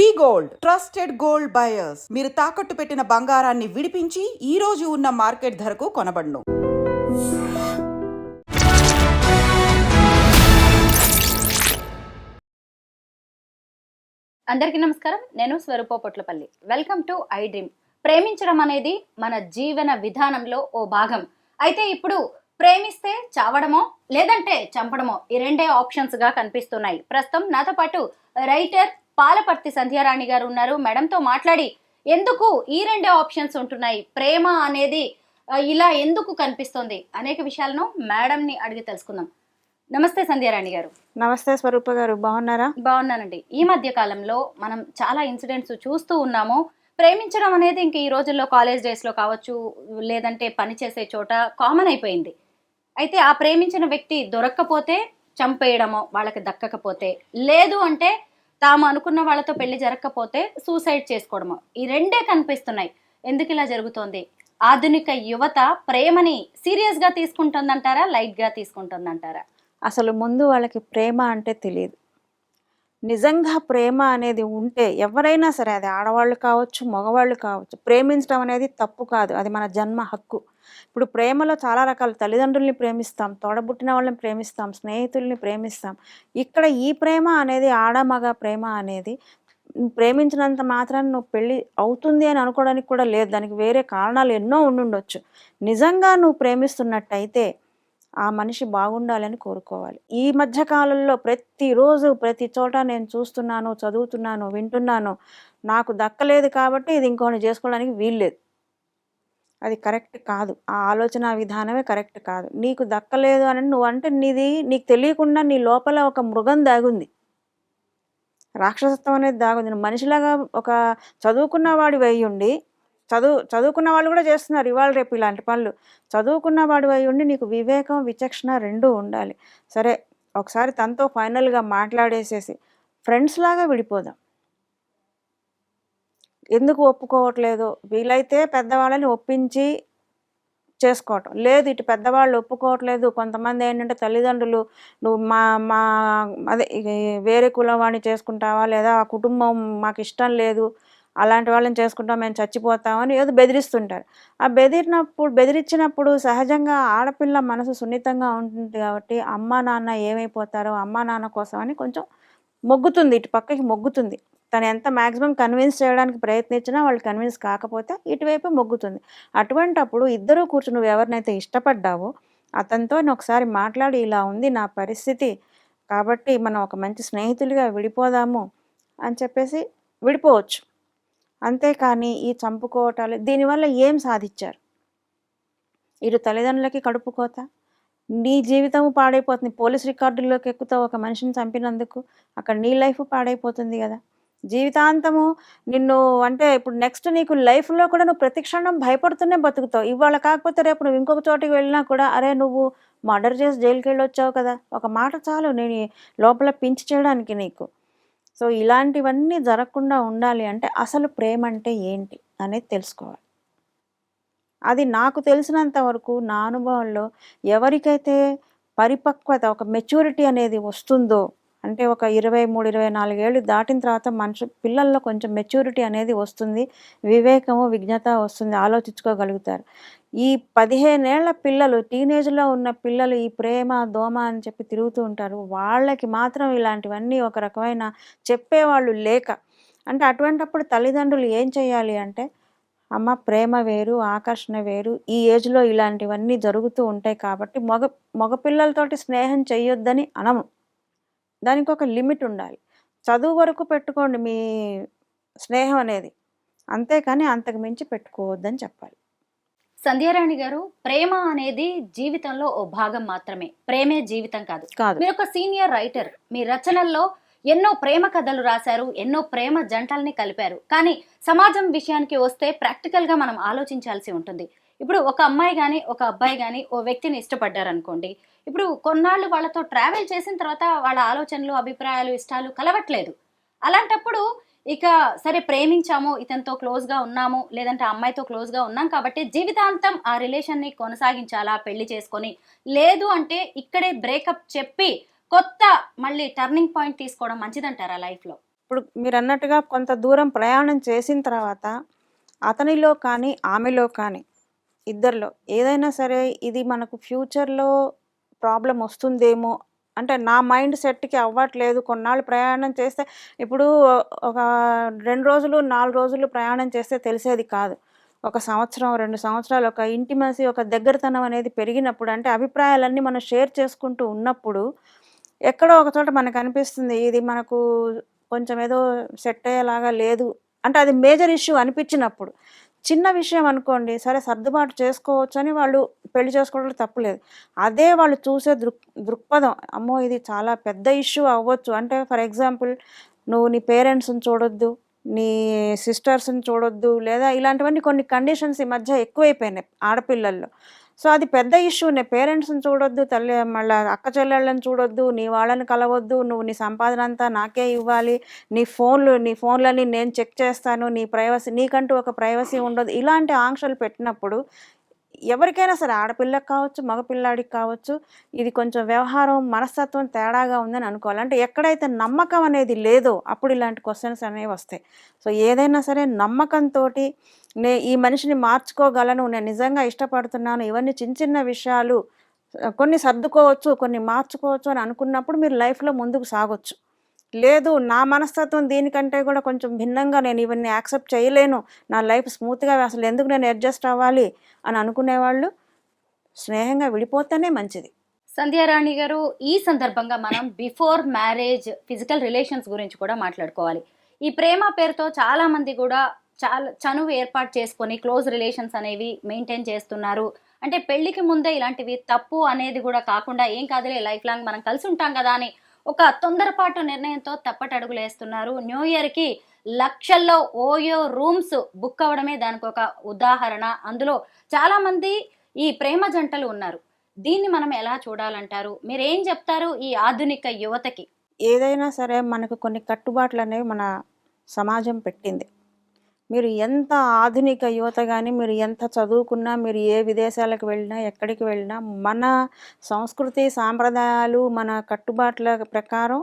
V gold. Trusted gold buyers. మీరు తాకట్టు పెట్టిన బంగారాన్ని విడిపించి ఈ రోజు ఉన్న మార్కెట్ ధరకు కొనబడను. అందరికీ నమస్కారం. నేను Swaroopa Potlapalli. Welcome to I dream ప్రేమించడం అనేది మన జీవన విధానంలో ఓ భాగం. అయితే ఇప్పుడు ప్రేమిస్తే చావడమో లేదంటే చంపడమో ఈ రెండే ఆప్షన్స్గా కనిపిస్తున్నాయి. ప్రస్తుతం నాతో పాటు రైటర్ పాలపర్తి సంధ్యారాణి గారు ఉన్నారు. మేడంతో మాట్లాడి ఎందుకు ఈ రెండే ఆప్షన్స్ ఉంటున్నాయి? ప్రేమ అనేది ఇలా ఎందుకు కనిపిస్తుంది? అనేక విషయాలను మేడంని అడిగి తెలుసుకుందాం. నమస్తే సంధ్యారాణి గారు. నమస్తే స్వరూప గారు బాగున్నారా? బాగున్నానండి. ఈ మధ్య కాలంలో మనం చాలా ఇన్సిడెంట్స్ చూస్తూ ఉన్నాము. ప్రేమించడం అనేది ఇంక ఈ రోజుల్లో కాలేజ్ డేస్లో కావచ్చు లేదంటే పని చేసే చోట కామన్ అయిపోయింది. అయితే ఆ ప్రేమించిన వ్యక్తి దొరక్కపోతే చంపేయడమో వాళ్ళకి దక్కకపోతే లేదు అంటే తాము అనుకున్న వాళ్ళతో పెళ్ళి జరగకపోతే సూసైడ్ చేసుకోవడము. ఈ రెండే కనిపిస్తున్నాయి. ఎందుకు ఇలా జరుగుతోంది? ఆధునిక యువత ప్రేమని సీరియస్గా తీసుకుంటుందంటారా లైట్గా తీసుకుంటుందంటారా? అసలు ముందు వాళ్ళకి ప్రేమ అంటే తెలియదు. నిజంగా ప్రేమ అనేది ఉంటే ఎవరైనా సరే అది ఆడవాళ్ళు కావచ్చు మగవాళ్ళు కావచ్చు ప్రేమించడం అనేది తప్పు కాదు. అది మన జన్మ హక్కు. ఇప్పుడు ప్రేమలో చాలా రకాల తల్లిదండ్రుల్ని ప్రేమిస్తాం తోడబుట్టిన వాళ్ళని ప్రేమిస్తాం స్నేహితుల్ని ప్రేమిస్తాం. ఇక్కడ ఈ ప్రేమ అనేది ఆడ మగ ప్రేమ అనేది ప్రేమించినంత మాత్రం నువ్వు పెళ్ళి అవుతుంది అని అనుకోవడానికి కూడా లేదు. దానికి వేరే కారణాలు ఎన్నో ఉండుండొచ్చు. నిజంగా నువ్వు ప్రేమిస్తున్నట్టయితే ఆ మనిషి బాగుండాలని కోరుకోవాలి. ఈ మధ్య కాలంలో ప్రతిరోజు ప్రతి చోట నేను చూస్తున్నాను చదువుతున్నాను వింటున్నాను. నాకు దక్కలేదు కాబట్టి ఇది ఇంకోని చేసుకోవడానికి వీల్లేదు. అది కరెక్ట్ కాదు. ఆ ఆలోచన విధానమే కరెక్ట్ కాదు. నీకు దక్కలేదు అని నువ్వు అంటే నీది నీకు తెలియకుండా నీ లోపల ఒక మృగం దాగుంది. రాక్షసత్వం అనేది దాగుంది. నువ్వు మనిషిలాగా ఒక చదువుకున్న వాడి ఉండి చదువు చదువుకున్న వాళ్ళు కూడా చేస్తున్నారు. ఇవాళ రేపు ఇలాంటి పనులు. చదువుకున్న వాడు అయి ఉండి నీకు వివేకం విచక్షణ రెండూ ఉండాలి. సరే ఒకసారి తనతో ఫైనల్గా మాట్లాడేసేసి ఫ్రెండ్స్ లాగా విడిపోదాం. ఎందుకు ఒప్పుకోవట్లేదు? వీలైతే పెద్దవాళ్ళని ఒప్పించి చేసుకోవటం. లేదు ఇటు పెద్దవాళ్ళు ఒప్పుకోవట్లేదు. కొంతమంది ఏంటంటే తల్లిదండ్రులు నువ్వు మా మా అదే వేరే కులం వాడిని చేసుకుంటావా లేదా? ఆ కుటుంబం మాకు ఇష్టం లేదు. అలాంటి వాళ్ళని చేసుకుంటాం మేము చచ్చిపోతామని ఏదో బెదిరిస్తుంటారు. ఆ బెదిరినప్పుడు బెదిరించినప్పుడు సహజంగా ఆడపిల్ల మనసు సున్నితంగా ఉంటుంది కాబట్టి అమ్మ నాన్న ఏమైపోతారో అమ్మ నాన్న కోసం అని కొంచెం మొగ్గుతుంది ఇటు పక్కకి మొగ్గుతుంది. తను ఎంత మ్యాక్సిమం కన్విన్స్ చేయడానికి ప్రయత్నించినా వాళ్ళు కన్విన్స్ కాకపోతే ఇటువైపు మొగ్గుతుంది. అటువంటప్పుడు ఇద్దరూ కూర్చుని నువ్వు ఎవరినైతే ఇష్టపడ్డావో అతనితో ఒకసారి మాట్లాడి ఇలా ఉంది నా పరిస్థితి కాబట్టి మనం ఒక మంచి స్నేహితులుగా విడిపోదాము అని చెప్పేసి విడిపోవచ్చు. అంతేకాని ఈ చంపుకోవటాలు దీనివల్ల ఏం సాధించారు? ఇటు తల్లిదండ్రులకి కడుపు కోత నీ జీవితం పాడైపోతుంది పోలీస్ రికార్డుల్లోకి ఎక్కుతావు ఒక మనిషిని చంపినందుకు అక్కడ నీ లైఫ్ పాడైపోతుంది కదా. జీవితాంతము నిన్ను అంటే ఇప్పుడు నెక్స్ట్ నీకు లైఫ్లో కూడా నువ్వు ప్రతి క్షణం భయపడుతూనే బతుకుతావు. ఇవాళ కాకపోతే రేపు నువ్వు ఇంకొక చోటికి వెళ్ళినా కూడా అరే నువ్వు మర్డర్ చేసి జైలుకి వెళ్ళి వచ్చావు కదా. ఒక మాట చాలు నేను లోపల పించి చేయడానికి నీకు. సో ఇలాంటివన్నీ జరగకుండా ఉండాలి అంటే అసలు ప్రేమ అంటే ఏంటి అనేది తెలుసుకోవాలి. అది నాకు తెలిసినంత వరకు నా అనుభవంలో ఎవరికైతే పరిపక్వత ఒక మెచ్యూరిటీ అనేది వస్తుందో అంటే ఒక ఇరవై మూడు ఇరవై నాలుగేళ్ళు దాటిన తర్వాత మనుషు పిల్లల్లో కొంచెం మెచ్యూరిటీ అనేది వస్తుంది. వివేకము విజ్ఞత వస్తుంది. ఆలోచించుకోగలుగుతారు. ఈ పదిహేనేళ్ళ పిల్లలు టీనేజ్లో ఉన్న పిల్లలు ఈ ప్రేమ దోమ అని చెప్పి తిరుగుతూ ఉంటారు. వాళ్ళకి మాత్రం ఇలాంటివన్నీ ఒక రకమైన చెప్పేవాళ్ళు లేక. అంటే అటువంటప్పుడు తల్లిదండ్రులు ఏం చేయాలి అంటే అమ్మ ప్రేమ వేరు ఆకర్షణ వేరు ఈ ఏజ్లో ఇలాంటివన్నీ జరుగుతూ ఉంటాయి కాబట్టి మగ మగపిల్లలతోటి స్నేహం చేయొద్దని అనము. దానికి ఒక లిమిట్ ఉండాలి. చదువు వరకు పెట్టుకోండి మీ స్నేహం అనేది. అంతేకాని అంతకు మించి పెట్టుకోవద్దని చెప్పాలి. సంధ్యారాణి గారు ప్రేమ అనేది జీవితంలో ఓ భాగం మాత్రమే. ప్రేమే జీవితం కాదు. కాదు. మీరు ఒక సీనియర్ రైటర్. మీ రచనల్లో ఎన్నో ప్రేమ కథలు రాశారు ఎన్నో ప్రేమ జంటల్ని కలిపారు. కానీ సమాజం విషయానికి వస్తే ప్రాక్టికల్గా మనం ఆలోచించాల్సి ఉంటుంది. ఇప్పుడు ఒక అమ్మాయి కానీ ఒక అబ్బాయి కానీ ఓ వ్యక్తిని ఇష్టపడ్డారనుకోండి ఇప్పుడు కొన్నాళ్ళు వాళ్ళతో ట్రావెల్ చేసిన తర్వాత వాళ్ళ ఆలోచనలు అభిప్రాయాలు ఇష్టాలు కలవట్లేదు. అలాంటప్పుడు ఇక సరే ప్రేమించాము ఇతనితో క్లోజ్గా ఉన్నాము లేదంటే ఆ అమ్మాయితో క్లోజ్గా ఉన్నాం కాబట్టి జీవితాంతం ఆ రిలేషన్ని కొనసాగించాలా పెళ్ళి చేసుకొని? లేదు అంటే ఇక్కడే బ్రేకప్ చెప్పి కొత్త మళ్ళీ టర్నింగ్ పాయింట్ తీసుకోవడం మంచిదంటారా లైఫ్లో ఇప్పుడు మీరు అన్నట్టుగా కొంత దూరం ప్రయాణం చేసిన తర్వాత అతనిలో కానీ ఆమెలో కానీ ఇద్దరిలో. ఏదైనా సరే ఇది మనకు ఫ్యూచర్లో ప్రాబ్లం వస్తుందేమో. అంటే నా మైండ్ సెట్కి అవ్వట్లేదు. కొన్నాళ్ళు ప్రయాణం చేస్తే ఇప్పుడు ఒక రెండు రోజులు నాలుగు రోజులు ప్రయాణం చేస్తే తెలిసేది కాదు. ఒక సంవత్సరం రెండు సంవత్సరాలు ఒక ఇంటిమసి ఒక దగ్గరతనం అనేది పెరిగినప్పుడు అంటే అభిప్రాయాలన్నీ మనం షేర్ చేసుకుంటూ ఉన్నప్పుడు ఎక్కడో ఒక చోట మనకు అనిపిస్తుంది ఇది మనకు కొంచెం ఏదో సెట్ అయ్యేలాగా లేదు. అంటే అది మేజర్ ఇష్యూ అనిపించినప్పుడు. చిన్న విషయం అనుకోండి సరే సర్దుబాటు చేసుకోవచ్చు అని వాళ్ళు పెళ్ళి చేసుకోవడం తప్పులేదు. అదే వాళ్ళు చూసే దృక్ దృక్పథం అమ్మో ఇది చాలా పెద్ద ఇష్యూ అవ్వచ్చు. అంటే ఫర్ ఎగ్జాంపుల్ నువ్వు నీ పేరెంట్స్ని చూడొద్దు నీ సిస్టర్స్ని చూడొద్దు లేదా ఇలాంటివన్నీ కొన్ని కండిషన్స్ ఈ మధ్య ఎక్కువైపోయినాయి ఆడపిల్లల్లో. సో అది పెద్ద ఇష్యూనే పేరెంట్స్ని చూడొద్దు తల్లి మళ్ళీ అక్క చెల్లెళ్ళని చూడొద్దు నీ వాళ్ళని కలవద్దు నువ్వు నీ సంపాదన అంతా నాకే ఇవ్వాలి నీ ఫోన్లు నీ ఫోన్లని నేను చెక్ చేస్తాను నీ ప్రైవసీ నీకంటూ ఒక ప్రైవసీ ఉండదు. ఇలాంటి ఆంక్షలు పెట్టినప్పుడు ఎవరికైనా సరే ఆడపిల్లకి కావచ్చు మగపిల్లాడికి కావచ్చు ఇది కొంచెం వ్యవహారం మనస్తత్వం తేడాగా ఉందని అనుకోవాలి. అంటే ఎక్కడైతే నమ్మకం అనేది లేదో అప్పుడు ఇలాంటి క్వశ్చన్స్ అనేవి వస్తాయి. సో ఏదైనా సరే నమ్మకంతో నే ఈ మనిషిని మార్చుకోగలను నేను నిజంగా ఇష్టపడుతున్నాను ఇవన్నీ చిన్న చిన్న విషయాలు కొన్ని సర్దుకోవచ్చు కొన్ని మార్చుకోవచ్చు అని అనుకున్నప్పుడు మీరు లైఫ్లో ముందుకు సాగొచ్చు. లేదు నా మనస్తత్వం దీనికంటే కూడా కొంచెం భిన్నంగా నేను ఇవన్నీ యాక్సెప్ట్ చేయలేను నా లైఫ్ స్మూత్గా అసలు ఎందుకు నేను అడ్జస్ట్ అవ్వాలి అని అనుకునేవాళ్ళు స్నేహంగా విడిపోతేనే మంచిది. సంధ్యారాణి గారు ఈ సందర్భంగా మనం బిఫోర్ మ్యారేజ్ ఫిజికల్ రిలేషన్స్ గురించి కూడా మాట్లాడుకోవాలి. ఈ ప్రేమ పేరుతో చాలామంది కూడా చాలా చనువు ఏర్పాటు చేసుకొని క్లోజ్ రిలేషన్స్ అనేవి మెయింటైన్ చేస్తున్నారు. అంటే పెళ్ళికి ముందే ఇలాంటివి తప్పు అనేది కూడా కాకుండా ఏం కాదులే లైఫ్ లాంగ్ మనం కలిసి ఉంటాం కదా అని ఒక తొందరపాటు నిర్ణయంతో తప్పటడుగులు వేస్తున్నారు. న్యూ ఇయర్కి లక్షల్లో ఓయో రూమ్స్ బుక్ అవ్వడమే దానికి ఒక ఉదాహరణ. అందులో చాలామంది ఈ ప్రేమ జంటలు ఉన్నారు. దీన్ని మనం ఎలా చూడాలంటారు? మీరు ఏం చెప్తారు ఈ ఆధునిక యువతకి? ఏదైనా సరే మనకు కొన్ని కట్టుబాట్లు అనేవి మన సమాజం పెట్టింది. మీరు ఎంత ఆధునిక యువత కానీ మీరు ఎంత చదువుకున్నా మీరు ఏ విదేశాలకు వెళ్ళినా ఎక్కడికి వెళ్ళినా మన సంస్కృతి సాంప్రదాయాలు మన కట్టుబాట్ల ప్రకారం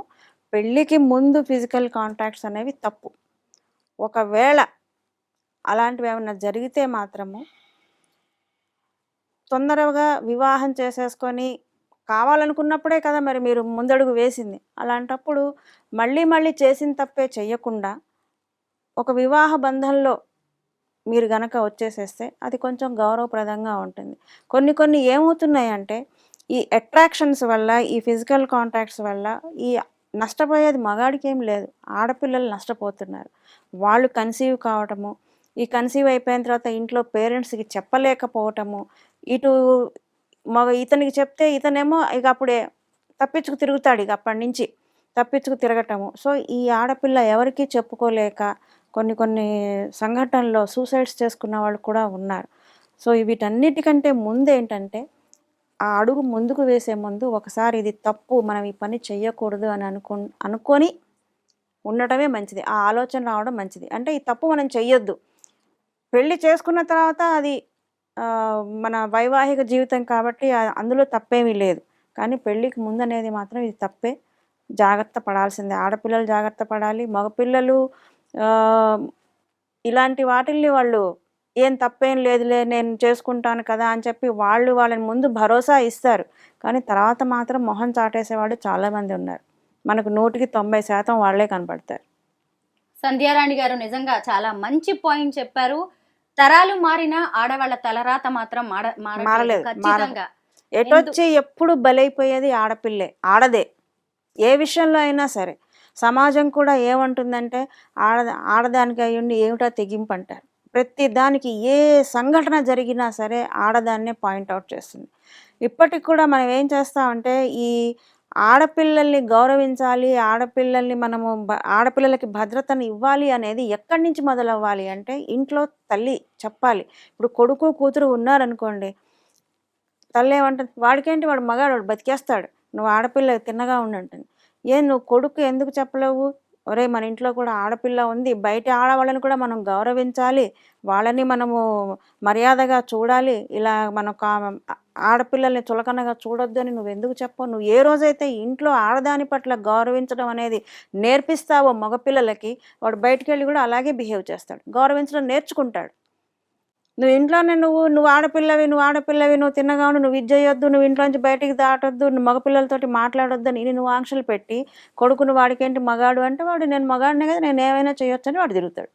పెళ్ళికి ముందు ఫిజికల్ కాంటాక్ట్స్ అనేవి తప్పు. ఒకవేళ అలాంటివి ఏమైనా జరిగితే మాత్రము తొందరగా వివాహం చేసేసుకొని కావాలనుకున్నప్పుడే కదా మరి మీరు ముందడుగు వేసింది. అలాంటప్పుడు మళ్ళీ మళ్ళీ చేసిన తప్పే చేయకుండా ఒక వివాహ బంధంలో మీరు గనక వచ్చేసేస్తే అది కొంచెం గౌరవప్రదంగా ఉంటుంది. కొన్ని కొన్ని ఏమవుతున్నాయంటే ఈ అట్రాక్షన్స్ వల్ల ఈ ఫిజికల్ కాంటాక్ట్స్ వల్ల ఈ నష్టపోయేది మగాడికి ఏం లేదు. ఆడపిల్లలు నష్టపోతున్నారు. వాళ్ళు కన్సీవ్ కావటము ఈ కన్సీవ్ అయిపోయిన తర్వాత ఇంట్లో పేరెంట్స్కి చెప్పలేకపోవటము ఇటు మగ ఇతనికి చెప్తే ఇతనేమో ఇక అప్పుడే తప్పించుకు తిరుగుతాడు ఇక అప్పటి నుంచి. తప్పించుకు తిరగటము. సో ఈ ఆడపిల్ల ఎవరికీ చెప్పుకోలేక కొన్ని కొన్ని సంఘటనల్లో సూసైడ్స్ చేసుకున్న వాళ్ళు కూడా ఉన్నారు. సో వీటన్నిటికంటే ముందు ఏంటంటే ఆ అడుగు ముందుకు వేసే ముందు ఒకసారి ఇది తప్పు మనం ఈ పని చేయకూడదు అని అనుకు అనుకొని ఉండటమే మంచిది. ఆ ఆలోచన రావడం మంచిది. అంటే ఈ తప్పు మనం చెయ్యొద్దు. పెళ్ళి చేసుకున్న తర్వాత అది మన వైవాహిక జీవితం కాబట్టి అందులో తప్పేమీ లేదు. కానీ పెళ్ళికి ముందు అనేది మాత్రం ఇది తప్పే. జాగ్రత్త పడాల్సిందే. ఆడపిల్లలు జాగ్రత్త పడాలి. మగపిల్లలు ఇలాంటి వాటిల్ని వాళ్ళు ఏం తప్పేం లేదులే నేను చేసుకుంటాను కదా అని చెప్పి వాళ్ళు వాళ్ళని ముందు భరోసా ఇస్తారు. కానీ తర్వాత మాత్రం మొహం చాటేసేవాడు చాలామంది ఉన్నారు. మనకు నూటికి తొంభై శాతం వాళ్ళే కనపడతారు. సంధ్యారాణి గారు నిజంగా చాలా మంచి పాయింట్ చెప్పారు. తరాలు మారినా ఆడవాళ్ళ తలరాత మాత్రం. మారలేదు, ఖచ్చితంగా. ఎటొచ్చి ఎప్పుడు బలైపోయేది ఆడపిల్లే ఆడదే. ఏ విషయంలో అయినా సరే. సమాజం కూడా ఏమంటుందంటే ఆడ ఆడదానికి అయ్యుండి ఏమిటా తెగింపు అంటారు ప్రతి దానికి ఏ సంఘటన జరిగినా సరే ఆడదాన్నే పాయింట్అవుట్ చేస్తుంది. ఇప్పటికి కూడా మనం ఏం చేస్తామంటే ఈ ఆడపిల్లల్ని గౌరవించాలి ఆడపిల్లల్ని మనము ఆడపిల్లలకి భద్రతను ఇవ్వాలి అనేది ఎక్కడి నుంచి మొదలవ్వాలి అంటే ఇంట్లో తల్లి చెప్పాలి. ఇప్పుడు కొడుకు కూతురు ఉన్నారనుకోండి తల్లి ఏమంటుంది వాడికేంటి వాడు మగాడు వాడు బతికేస్తాడు. నువ్వు ఆడపిల్ల తిన్నగా ఉండంటుంది. ఏ నువ్వు కొడుకు ఎందుకు చెప్పలేవు? ఒరే మన ఇంట్లో కూడా ఆడపిల్ల ఉంది. బయట ఆడవాళ్ళని కూడా మనం గౌరవించాలి. వాళ్ళని మనము మర్యాదగా చూడాలి. ఇలా మన ఆడపిల్లల్ని చులకనగా చూడొద్దు అని నువ్వు ఎందుకు చెప్పవు? నువ్వు ఏ రోజైతే ఇంట్లో ఆడదాని పట్ల గౌరవించడం అనేది నేర్పిస్తావో మగపిల్లలకి వాడు బయటికి వెళ్ళి కూడా అలాగే బిహేవ్ చేస్తాడు. గౌరవించడం నేర్చుకుంటాడు. నువ్వు ఇంట్లోనే నువ్వు నువ్వు ఆడపిల్లవి నువ్వు ఆడపిల్లవి నువ్వు తిన్నగా ఉండు నువ్వు ఇది చేయొద్దు నువ్వు ఇంట్లోంచి బయటికి దాటొద్దు నువ్వు మగపిల్లలతోటి మాట్లాడొద్దు అని నువ్వు ఆంక్షలు పెట్టి కొడుకును వాడికేంటి మగాడు అంటే వాడు నేను మగాడినే కదా నేను ఏమైనా చేయొచ్చు అని వాడు తిరుగుతాడు.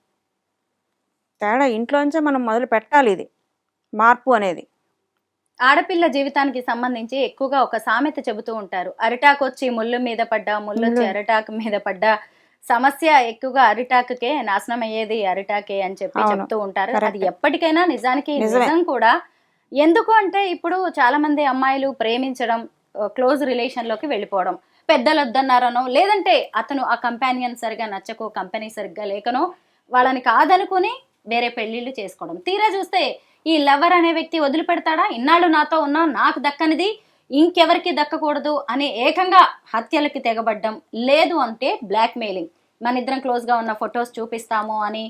తేడా ఇంట్లోంచే మనం మొదలు పెట్టాలి ఇది. మార్పు అనేది. ఆడపిల్ల జీవితానికి సంబంధించి ఎక్కువగా ఒక సామెత చెబుతూ ఉంటారు. అరిటాకు వచ్చి ముళ్ళు మీద పడ్డా ముళ్ళు వచ్చి ముళ్ళు. అరిటాకు మీద పడ్డా సమస్య ఎక్కువగా అరిటాకుకే నాశనం అయ్యేది అరిటాకే అని చెప్పి. చెప్తూ ఉంటారు. అది ఎప్పటికైనా నిజానికి. నిజం కూడా ఎందుకు అంటే ఇప్పుడు చాలా మంది అమ్మాయిలు ప్రేమించడం క్లోజ్ రిలేషన్లోకి వెళ్ళిపోవడం పెద్దలు వద్దన్నారనో లేదంటే అతను ఆ కంపానియన్ సరిగా నచ్చకో కంపెనీ సరిగ్గా లేకనో వాళ్ళని కాదనుకుని వేరే పెళ్ళిళ్ళు చేసుకోవడం తీరా చూస్తే ఈ లవర్ అనే వ్యక్తి వదిలిపెడతాడా ఇన్నాళ్ళు నాతో ఉన్నా నాకు దక్కనిది ఇంకెవరికి దక్కకూడదు అని ఏకంగా హత్యలకి తెగబడ్డం లేదు అంటే బ్లాక్ మెయిలింగ్ మన ఇద్దరం క్లోజ్గా ఉన్న ఫొటోస్ చూపిస్తాము అని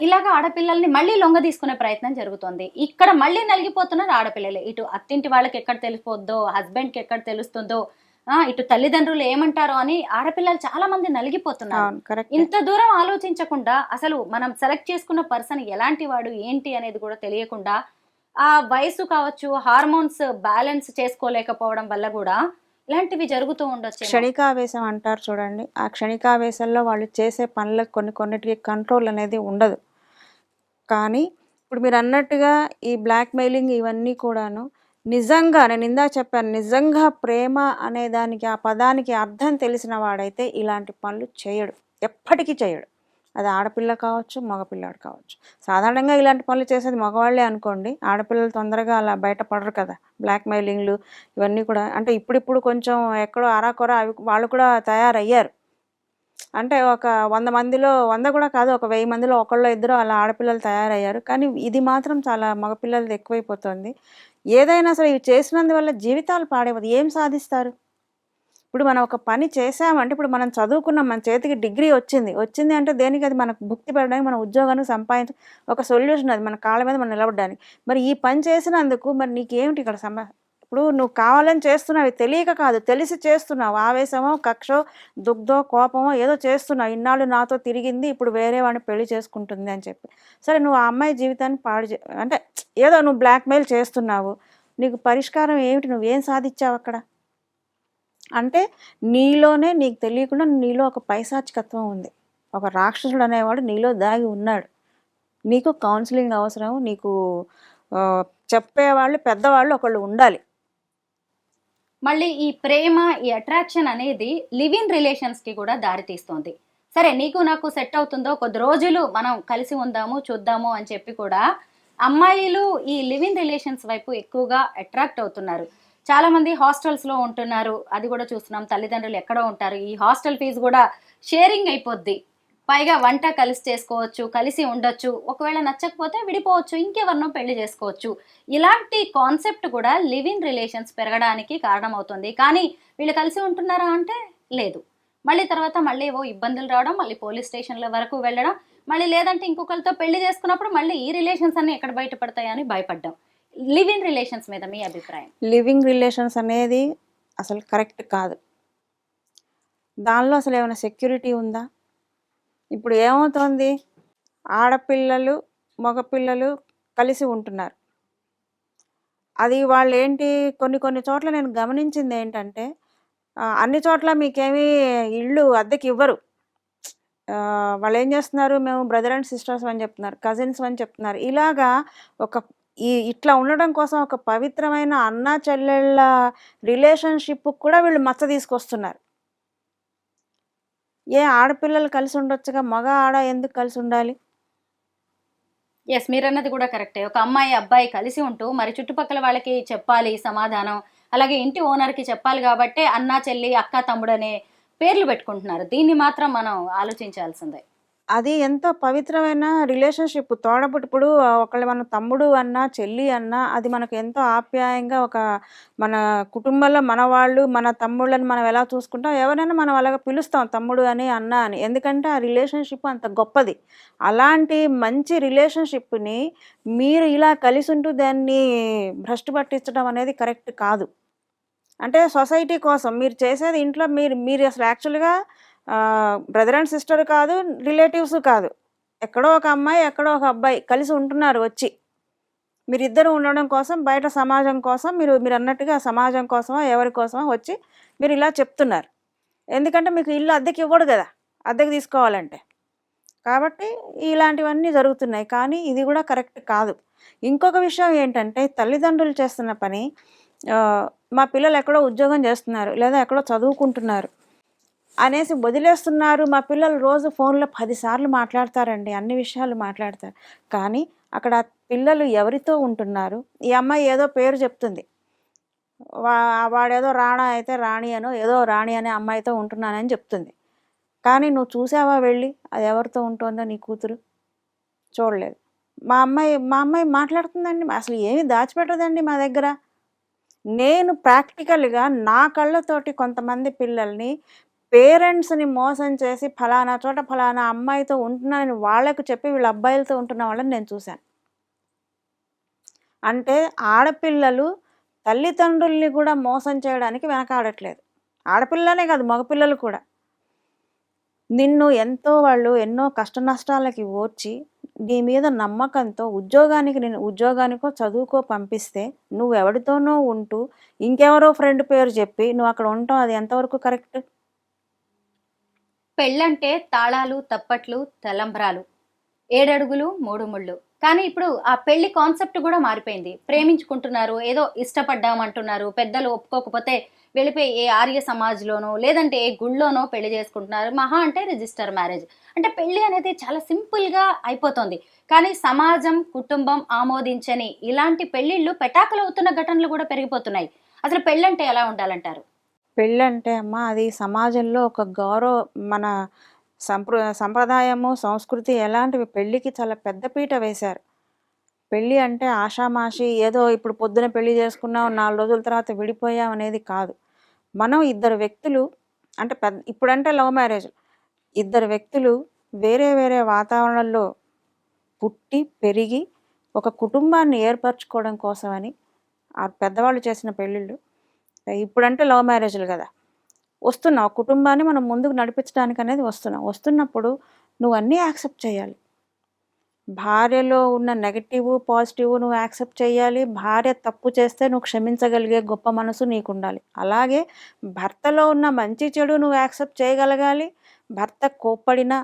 ఇలాగ ఆడపిల్లల్ని మళ్ళీ లొంగ తీసుకునే ప్రయత్నం జరుగుతుంది. ఇక్కడ మళ్ళీ నలిగిపోతున్నారు ఆడపిల్లలే. ఇటు అత్తింటి వాళ్ళకి ఎక్కడ తెలిసిపోద్దో హస్బెండ్కి ఎక్కడ తెలుస్తుందో ఆ, ఇటు తల్లిదండ్రులు ఏమంటారో అని ఆడపిల్లలు చాలా మంది నలిగిపోతున్నారు ఇంత దూరం ఆలోచించకుండా అసలు మనం సెలెక్ట్ చేసుకున్న పర్సన్ ఎలాంటి వాడు ఏంటి అనేది కూడా తెలియకుండా ఆ వయసు కావచ్చు హార్మోన్స్ బ్యాలెన్స్ చేసుకోలేకపోవడం వల్ల కూడా ఇలాంటివి జరుగుతూ ఉండొచ్చు క్షణికావేశం అంటారు చూడండి. ఆ క్షణికావేశంలో వాళ్ళు చేసే పనులకు కొన్ని కొన్నిటికి కంట్రోల్ అనేది ఉండదు. కానీ ఇప్పుడు మీరు అన్నట్టుగా ఈ బ్లాక్ మెయిలింగ్ ఇవన్నీ కూడాను నిజంగా నేను ఇందా చెప్పాను నిజంగా ప్రేమ అనే దానికి ఆ పదానికి అర్థం తెలిసిన వాడైతే ఇలాంటి పనులు చేయడు. ఎప్పటికీ చేయడు. అది ఆడపిల్ల కావచ్చు మగపిల్లాడు కావచ్చు. సాధారణంగా ఇలాంటి పనులు చేసేది మగవాళ్ళే అనుకోండి. ఆడపిల్లలు తొందరగా అలా బయటపడరు కదా. బ్లాక్ మెయిలింగ్లు ఇవన్నీ కూడా. అంటే ఇప్పుడిప్పుడు కొంచెం ఎక్కడో అరాకొర అవి వాళ్ళు కూడా తయారయ్యారు. అంటే ఒక వంద మందిలో వంద కూడా కాదు ఒక వెయ్యి మందిలో ఒకళ్ళు ఇద్దరు అలా ఆడపిల్లలు తయారయ్యారు. కానీ ఇది మాత్రం చాలా మగపిల్లలది ఎక్కువైపోతుంది. ఏదైనా సరే ఇవి చేసినందువల్ల జీవితాలు పాడైపోతుంది ఏం సాధిస్తారు? ఇప్పుడు మనం ఒక పని చేసామంటే ఇప్పుడు మనం చదువుకున్నాం మన చేతికి డిగ్రీ వచ్చింది. వచ్చింది అంటే దేనికి? అది మనకు భుక్తి పడడానికి మన ఉద్యోగాన్ని సంపాదించ ఒక సొల్యూషన్ అది మన కాళ్ళ మీద మనం నిలబడడానికి. మరి ఈ పని చేసినందుకు మరి నీకేమిటి ఇక్కడ సమ ఇప్పుడు నువ్వు కావాలని చేస్తున్నావు తెలియక కాదు. తెలిసి చేస్తున్నావు. ఆవేశమో కక్షో దుగ్ధో కోపమో ఏదో చేస్తున్నావు. ఇన్నాళ్ళు నాతో తిరిగింది ఇప్పుడు వేరే వాడిని పెళ్ళి చేసుకుంటుంది అని చెప్పి. సరే నువ్వు ఆ అమ్మాయి జీవితాన్ని పాడు చే అంటే ఏదో నువ్వు బ్లాక్మెయిల్ చేస్తున్నావు. నీకు పరిష్కారం ఏమిటి? నువ్వేం సాధించావు అక్కడ? అంటే నీలోనే నీకు తెలియకుండా నీలో ఒక పైశాచికత్వం ఉంది. ఒక రాక్షసుడు అనేవాడు నీలో దాగి ఉన్నాడు. నీకు కౌన్సిలింగ్ అవసరం నీకు చెప్పేవాళ్ళు పెద్దవాళ్ళు ఒకళ్ళు ఉండాలి. మళ్ళీ ఈ ప్రేమ ఈ అట్రాక్షన్ అనేది లివ్ ఇన్ రిలేషన్స్కి కూడా దారితీస్తుంది. సరే నీకు నాకు సెట్ అవుతుందో కొద్ది రోజులు మనం కలిసి ఉందాము చూద్దాము అని చెప్పి కూడా అమ్మాయిలు ఈ లివ్ ఇన్ రిలేషన్స్ వైపు ఎక్కువగా అట్రాక్ట్ అవుతున్నారు. చాలామంది హాస్టల్స్లో ఉంటున్నారు. అది కూడా చూస్తున్నాం. తల్లిదండ్రులు ఎక్కడో ఉంటారు. ఈ హాస్టల్ ఫీజు కూడా షేరింగ్ అయిపోద్ది. పైగా వంట కలిసి చేసుకోవచ్చు కలిసి ఉండొచ్చు. ఒకవేళ నచ్చకపోతే విడిపోవచ్చు. ఇంకెవరినో పెళ్ళి చేసుకోవచ్చు. ఇలాంటి కాన్సెప్ట్ కూడా లివింగ్ రిలేషన్స్ పెరగడానికి కారణమవుతుంది. కానీ వీళ్ళు కలిసి ఉంటున్నారా అంటే లేదు. మళ్ళీ తర్వాత మళ్ళీ ఏవో ఇబ్బందులు రావడం మళ్ళీ పోలీస్ స్టేషన్ల వరకు వెళ్ళడం మళ్ళీ లేదంటే ఇంకొకరితో పెళ్ళి చేసుకున్నప్పుడు మళ్ళీ ఈ రిలేషన్స్ అన్ని ఎక్కడ బయటపడతాయని భయపడ్డాం. లివింగ్ రిలేషన్స్ మీద మీ అభిప్రాయం? లివింగ్ రిలేషన్స్ అనేది అసలు కరెక్ట్ కాదు. దానిలో అసలు ఏమైనా సెక్యూరిటీ ఉందా? ఇప్పుడు ఏమవుతోంది? ఆడపిల్లలు మగపిల్లలు కలిసి ఉంటున్నారు. అది వాళ్ళు ఏంటి కొన్ని కొన్ని చోట్ల నేను గమనించింది ఏంటంటే అన్ని చోట్ల మీకేమీ ఇళ్ళు అద్దెకి ఇవ్వరు. వాళ్ళు ఏం చేస్తున్నారు? మేము బ్రదర్ అండ్ సిస్టర్స్ అని చెప్తున్నారు కజిన్స్ అని చెప్తున్నారు. ఇలాగా ఒక ఈ ఇట్లా ఉండడం కోసం ఒక పవిత్రమైన అన్న చెల్లెళ్ళ రిలేషన్షిప్ కూడా వీళ్ళు మచ్చ తీసుకొస్తున్నారు. ఏ ఆడపిల్లలు కలిసి ఉండొచ్చుగా? మగ ఆడ ఎందుకు కలిసి ఉండాలి? ఎస్ మీరు అన్నది కూడా కరెక్టే. ఒక అమ్మాయి అబ్బాయి కలిసి ఉంటూ మరి చుట్టుపక్కల వాళ్ళకి చెప్పాలి సమాధానం. అలాగే ఇంటి ఓనర్కి చెప్పాలి కాబట్టి అన్న చెల్లి అక్క తమ్ముడు అనే పేర్లు పెట్టుకుంటున్నారు. దీన్ని మాత్రం మనం ఆలోచించాల్సిందే. అది ఎంతో పవిత్రమైన రిలేషన్‌షిప్. తోడబుట్టుప్పుడు ఒకళ్ళు మన తమ్ముడు అన్నా, చెల్లి అన్నా అది మనకు ఎంతో ఆప్యాయంగా ఒక మన కుటుంబంలో మన వాళ్ళు, మన తమ్ముళ్ళని మనం ఎలా చూసుకుంటాం, ఎవరైనా మనం అలాగా పిలుస్తాం తమ్ముడు అని, అన్న అని. ఎందుకంటే ఆ రిలేషన్‌షిప్ అంత గొప్పది. అలాంటి మంచి రిలేషన్‌షిప్‌ని మీరు ఇలా కలిసి ఉంటూ దాన్ని భ్రష్టు పట్టించడం అనేది కరెక్ట్ కాదు. అంటే సొసైటీ కోసం మీరు చేసేది ఇంట్లో మీరు మీరు అసలు యాక్చువల్‌గా బ్రదర్ అండ్ సిస్టర్ కాదు, రిలేటివ్స్ కాదు. ఎక్కడో ఒక అమ్మాయి, ఎక్కడో ఒక అబ్బాయి కలిసి ఉంటున్నారు వచ్చి. మీరిద్దరు ఉండడం కోసం బయట సమాజం కోసం మీరు మీరు అన్నట్టుగా సమాజం కోసమో, ఎవరి కోసమో వచ్చి మీరు ఇలా చెప్తున్నారు. ఎందుకంటే మీకు ఇల్లు అద్దెకి ఇవ్వడు కదా అద్దెకు తీసుకోవాలంటే. కాబట్టి ఇలాంటివన్నీ జరుగుతున్నాయి. కానీ ఇది కూడా కరెక్ట్ కాదు. ఇంకొక విషయం ఏంటంటే తల్లిదండ్రులు చేస్తున్న పని మా పిల్లలు ఎక్కడో ఉద్యోగం చేస్తున్నారు. లేదా ఎక్కడో చదువుకుంటున్నారు. అనేసి వదిలేస్తున్నారు. మా పిల్లలు రోజు ఫోన్‌లో పదిసార్లు మాట్లాడతారండి. అన్ని విషయాలు మాట్లాడతారు. కానీ అక్కడ పిల్లలు ఎవరితో ఉంటున్నారు? ఈ అమ్మాయి ఏదో పేరు చెప్తుంది. వా వాడేదో రాణా అయితే రాణి అనో, ఏదో రాణి అనే అమ్మాయితో ఉంటున్నానని చెప్తుంది. కానీ నువ్వు చూసావా వెళ్ళి? అది ఎవరితో ఉంటుందో నీ కూతురు? చూడలేదు. మా అమ్మాయి మా అమ్మాయి మాట్లాడుతుందండి. అసలు ఏమి దాచిపెట్టదండి మా దగ్గర. నేను ప్రాక్టికల్‌గా నా కళ్ళతోటి కొంతమంది పిల్లల్ని పేరెంట్స్‌ని మోసం చేసి ఫలానా చోట ఫలానా అమ్మాయితో ఉంటున్నానని వాళ్ళకు చెప్పి వీళ్ళ అబ్బాయిలతో ఉంటున్న వాళ్ళని నేను చూశాను. అంటే ఆడపిల్లలు తల్లిదండ్రుల్ని కూడా మోసం చేయడానికి వెనకాడట్లేదు. ఆడపిల్లనే కాదు మగపిల్లలు కూడా. నిన్ను ఎంతో వాళ్ళు ఎన్నో కష్ట నష్టాలకి ఓర్చి నీ మీద నమ్మకంతో ఉద్యోగానికి నేను ఉద్యోగానికో, చదువుకో పంపిస్తే నువ్వు ఎవరితోనో ఉంటూ ఇంకెవరో ఫ్రెండ్ పేరు చెప్పి నువ్వు అక్కడ ఉంటావు అది ఎంతవరకు కరెక్ట్? పెళ్ళంటే తాళాలు, తప్పట్లు, తలంబ్రాలు. ఏడడుగులు, మూడు ముళ్ళు. కానీ ఇప్పుడు ఆ పెళ్ళి కాన్సెప్ట్ కూడా మారిపోయింది. ప్రేమించుకుంటున్నారు, ఏదో ఇష్టపడ్డామంటున్నారు. పెద్దలు ఒప్పుకోకపోతే వెళ్ళిపోయి ఏ ఆర్య సమాజ్‌లోనో, లేదంటే ఏ గుళ్ళోనో పెళ్ళి చేసుకుంటున్నారు. మహా అంటే రిజిస్టర్ మ్యారేజ్. అంటే పెళ్ళి అనేది చాలా సింపుల్‌గా అయిపోతుంది కానీ సమాజం, కుటుంబం ఆమోదించని ఇలాంటి పెళ్ళిళ్ళు పెటాకులవుతున్న ఘటనలు కూడా పెరిగిపోతున్నాయి. అసలు పెళ్ళంటే ఎలా ఉండాలంటారు? పెళ్ళంటే అమ్మా అది సమాజంలో ఒక గౌరవ మన సంప్ర సంప్రదాయము, సంస్కృతి ఎలాంటివి పెళ్ళికి చాలా పెద్దపీట వేశారు. పెళ్ళి అంటే ఆషామాషి ఏదో ఇప్పుడు పొద్దున పెళ్ళి చేసుకున్నాం, నాలుగు రోజుల తర్వాత విడిపోయాం అనేది కాదు. మనం ఇద్దరు వ్యక్తులు అంటే పెద్ద ఇప్పుడంటే లవ్ మ్యారేజ్. ఇద్దరు వ్యక్తులు వేరే వేరే వాతావరణంలో పుట్టి, పెరిగి ఒక కుటుంబాన్ని ఏర్పరచుకోవడం కోసమని ఆ పెద్దవాళ్ళు చేసిన పెళ్ళిళ్ళు. ఇప్పుడంటే లవ్ మ్యారేజ్‌లు కదా వస్తున్నావు కుటుంబాన్ని మనం ముందుకు నడిపించడానికి అనేది వస్తున్నాం. వస్తున్నప్పుడు నువ్వు అన్నీ యాక్సెప్ట్ చేయాలి. భార్యలో ఉన్న నెగటివ్ పాజిటివ్ నువ్వు యాక్సెప్ట్ చేయాలి. భార్య తప్పు చేస్తే నువ్వు క్షమించగలిగే గొప్ప మనసు నీకు ఉండాలి అలాగే భర్తలో ఉన్న మంచి, చెడు నువ్వు యాక్సెప్ట్ చేయగలగాలి. భర్త కోప్పడినా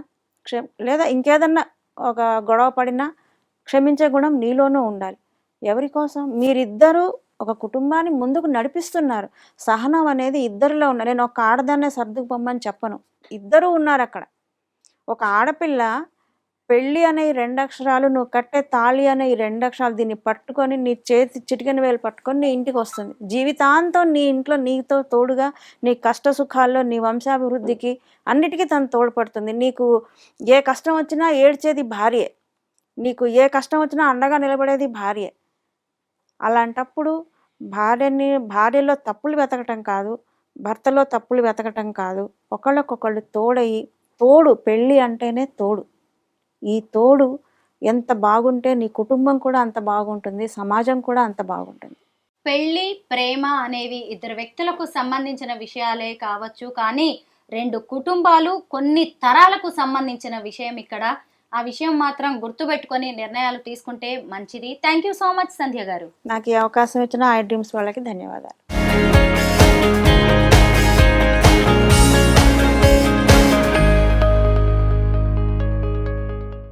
క్షమ లేదా ఇంకేదన్నా ఒక గొడవ పడినా క్షమించే గుణం నీలోనూ ఉండాలి. ఎవరి కోసం? మీరిద్దరూ ఒక కుటుంబాన్ని ముందుకు నడిపిస్తున్నారు. సహనం అనేది ఇద్దరిలో ఉన్న నేను ఒక ఆడదాన్నే సర్దుకుపోమ్మని చెప్పను. ఇద్దరూ ఉన్నారు అక్కడ ఒక ఆడపిల్ల పెళ్ళి అనే ఈ 2 అక్షరాలు, నువ్వు కట్టే తాళి అనే ఈ 2 అక్షరాలు దీన్ని పట్టుకొని నీ చేతి చిటికెన వేలు పట్టుకొని నీ ఇంటికి వస్తుంది జీవితాంతం నీ ఇంట్లో నీతో తోడుగా నీ కష్ట సుఖాల్లో, నీ వంశాభివృద్ధికి అన్నిటికీ తను తోడ్పడుతుంది. నీకు ఏ కష్టం వచ్చినా ఏడ్చేది భార్యే. నీకు ఏ కష్టం వచ్చినా అండగా నిలబడేది భార్యే. అలాంటప్పుడు భార్యని భార్యలో తప్పులు వెతకటం కాదు. భర్తలో తప్పులు వెతకటం కాదు. ఒకళ్ళకొకళ్ళు తోడయి తోడు పెళ్ళి అంటేనే తోడు. ఈ తోడు ఎంత బాగుంటే నీ కుటుంబం కూడా అంత బాగుంటుంది. సమాజం కూడా అంత బాగుంటుంది. పెళ్ళి ప్రేమ అనేవి ఇద్దరు వ్యక్తులకు సంబంధించిన విషయాలే కావచ్చు. కానీ రెండు కుటుంబాలు, కొన్ని తరాలకు సంబంధించిన విషయం ఇక్కడ. ఆ విషయం మాత్రం గుర్తుపెట్టుకొని నిర్ణయాలు తీసుకుంటే మంచిది. Thank you so much Sandhya garu. నాకు ఈ అవకాశం ఇచ్చిన ఐ డ్రీమ్స్ వాళ్ళకి ధన్యవాదాలు.